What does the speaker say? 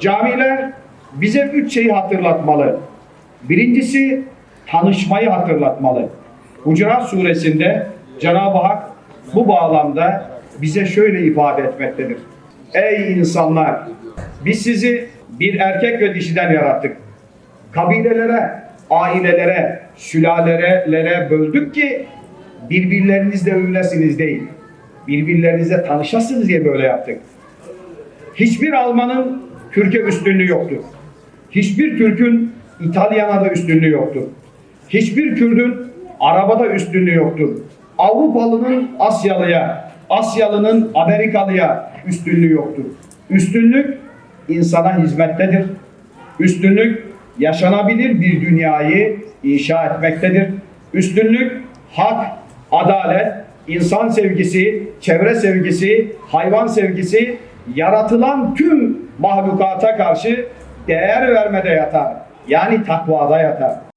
Camiler bize üç şeyi hatırlatmalı. Birincisi tanışmayı hatırlatmalı. Hucurat suresinde Cenab-ı Hak bu bağlamda bize şöyle ifade etmektedir. Ey insanlar! Biz sizi bir erkek ve dişiden yarattık. Kabilelere, ailelere, sülalelere böldük ki birbirlerinizle övünesiniz değil. Birbirlerinizle tanışasınız diye böyle yaptık. Hiçbir Almanın Türkiye üstünlüğü yoktur. Hiçbir Türk'ün İtalyan'a da üstünlüğü yoktur. Hiçbir Kürdün Araba'da üstünlüğü yoktur. Avrupalının Asyalıya, Asyalı'nın Amerikalıya üstünlüğü yoktur. Üstünlük insana hizmettedir. Üstünlük yaşanabilir bir dünyayı inşa etmektedir. Üstünlük hak, adalet, insan sevgisi, çevre sevgisi, hayvan sevgisi, yaratılan tüm mahlukata karşı değer vermede yatar. Yani takvada yatar.